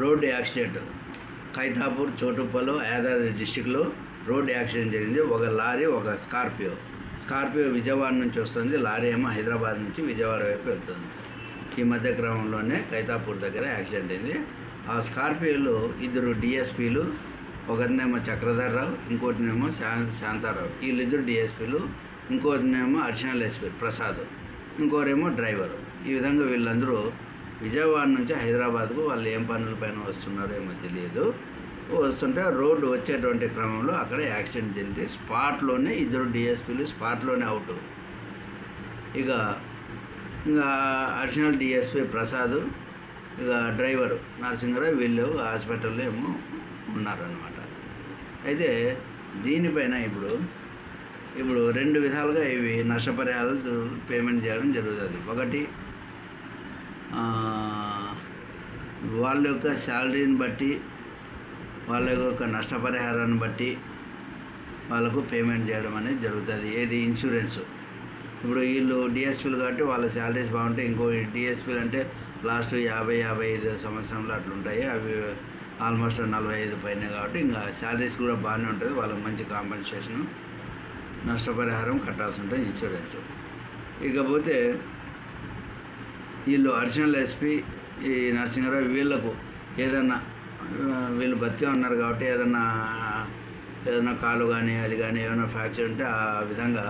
Road accident. ఖైతాపూర్ Choutuppal Yadadri డిస్టిక్లో road accident జరిగింది. ఒక లారీ ఒక స్కార్పియో. స్కార్పియో విజయవాడ నుంచి వస్తుంది. లారీ ఏమో హైదరాబాద్ నుంచి విజయవాడ వైపు వెళ్తుంది. ఈ మధ్య క్రమంలోనే ఖైతాపూర్ దగ్గర యాక్సిడెంట్ అయింది. ఆ స్కార్పియోలో ఇద్దరు డిఎస్పీలు ఒకరినేమో చక్రధర్రావు ఇంకోటినేమో శా శాంతారావు. వీళ్ళిద్దరు డిఎస్పీలు ఇంకోటినేమో అర్చనల్ ఎస్పీ ప్రసాద్ ఇంకోరేమో డ్రైవరు. ఈ విధంగా వీళ్ళందరూ విజయవాడ నుంచి హైదరాబాద్కు వాళ్ళు ఏం పనుల పైన వస్తున్నారో ఏమో తెలియదు. వస్తుంటే రోడ్డు వచ్చేటువంటి క్రమంలో అక్కడ యాక్సిడెంట్ జరిగింది. స్పాట్లోనే ఇద్దరు డిఎస్పీలు స్పాట్లోనే అవుట్. ఇక ఇంకా అడిషనల్ డిఎస్పీ ప్రసాద్ ఇక డ్రైవరు నరసింహరావు వీళ్ళు హాస్పిటల్లో ఏమో ఉన్నారనమాట అయితే దీనిపైన ఇప్పుడు ఇప్పుడు రెండు విధాలుగా ఇవి నష్టపరిహారాలు పేమెంట్ చేయడం జరుగుతుంది. ఒకటి వాళ్ళ యొక్క శాలరీని బట్టి వాళ్ళ యొక్క నష్టపరిహారాన్ని బట్టి వాళ్ళకు పేమెంట్ చేయడం అనేది జరుగుతుంది. ఏది? ఇన్సూరెన్స్. ఇప్పుడు వీళ్ళు డిఎస్పీలు కాబట్టి వాళ్ళ శాలరీస్ బాగుంటాయి ఇంకో డిఎస్పీలు అంటే లాస్ట్ యాభై యాభై ఐదు సంవత్సరంలో అట్లుంటాయి అవి ఆల్మోస్ట్ నలభై ఐదు పైన కాబట్టి ఇంకా శాలరీస్ కూడా బాగానే ఉంటుంది. వాళ్ళకి మంచి కాంపెన్సేషను నష్టపరిహారం కట్టాల్సి ఉంటుంది ఇన్సూరెన్స్. ఇకపోతే వీళ్ళు అడిషనల్ ఎస్పీ ఈ నరసింహారావు వీళ్ళకు ఏదన్నా వీళ్ళు బతికే ఉన్నారు కాబట్టి ఏదన్నా ఏదైనా కాలు కానీ అది కానీ ఏమైనా ఫ్రాక్చర్ ఉంటే ఆ విధంగా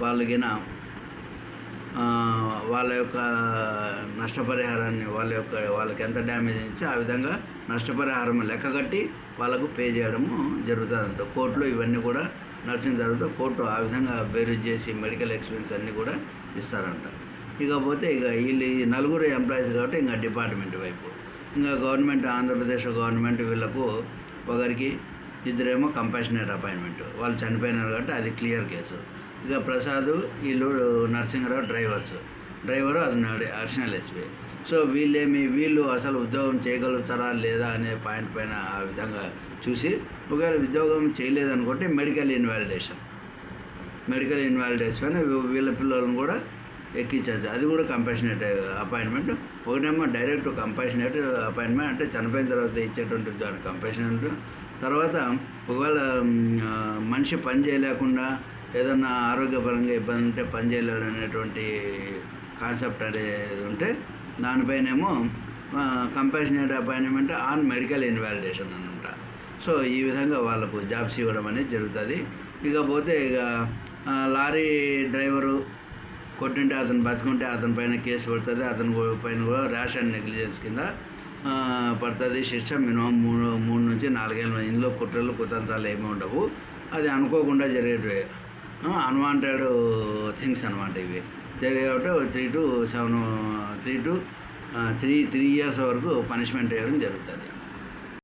వాళ్ళకిన వాళ్ళ యొక్క నష్టపరిహారాన్ని వాళ్ళ యొక్క వాళ్ళకి ఎంత డ్యామేజ్ ఇచ్చి ఆ విధంగా నష్టపరిహారం లెక్క కట్టి వాళ్ళకు పే చేయడము జరుగుతుందంట. కోర్టులో ఇవన్నీ కూడా నడిచిన తర్వాత కోర్టు ఆ విధంగా బేరీజ్ చేసి మెడికల్ ఎక్స్పెన్స్ అన్నీ కూడా ఇస్తారంట. ఇకపోతే ఇక వీళ్ళు ఈ నలుగురు ఎంప్లాయీస్ కాబట్టి ఇంకా డిపార్ట్మెంట్ వైపు. ఇంకా గవర్నమెంట్ ఆంధ్రప్రదేశ్ గవర్నమెంట్ వీళ్ళకు ఒకరికి ఇద్దరేమో కంపాషనేట్ అపాయింట్మెంట్ వాళ్ళు చనిపోయినారు కాబట్టి అది క్లియర్ కేసు ఇక ప్రసాద్ వీళ్ళు నరసింహరావు డ్రైవర్స్ డ్రైవరు అది అడిషనల్ ఎస్పీ. సో వీళ్ళేమి వీళ్ళు అసలు ఉద్యోగం చేయగలుగుతారా లేదా అనే పాయింట్ పైన ఆ విధంగా చూసి ఒకవేళ ఉద్యోగం చేయలేదనుకుంటే మెడికల్ ఇన్వాలిడేషన్ మెడికల్ ఇన్వాలిడేషన్ పైన వీళ్ళ పిల్లలను కూడా ఎక్కించవచ్చు అది కూడా కంపాషనేట్ అపాయింట్మెంట్ uh, ఒకటేమో డైరెక్ట్ కంపాషనేట్ అపాయింట్మెంట్ అంటే చనిపోయిన తర్వాత ఇచ్చేటువంటి దాని కంపాషనేట్ తర్వాత ఒకవేళ um, uh, మనిషి పని చేయలేకుండా ఏదన్నా ఆరోగ్యపరంగా ఇబ్బంది ఉంటే పని చేయలేడు అనేటువంటి కాన్సెప్ట్ అనేది ఉంటే దానిపైనేమో compassionate appointment on medical invalidation అనమాట సో ఈ విధంగా వాళ్ళకు జాబ్స్ ఇవ్వడం అనేది జరుగుతుంది. ఇకపోతే ఇక uh, లారీ డ్రైవరు కొట్టింటే అతను బతుకుంటే అతని పైన కేసు పడుతుంది అతని పైన కూడా ర్యాష్ అండ్ నెగ్లిజెన్స్ కింద పడుతుంది. శిక్ష మినిమం మూడు మూడు నుంచి నాలుగేళ్ళు ఇందులో కుట్రలు కుతంత్రాలు ఏమీ ఉండవు. అది అనుకోకుండా జరిగేటివి. అన్వాంటెడ్ థింగ్స్ అనమాట ఇవి. జరిగేట three to seven three to three three years వరకు పనిష్మెంట్ వేయడం జరుగుతుంది.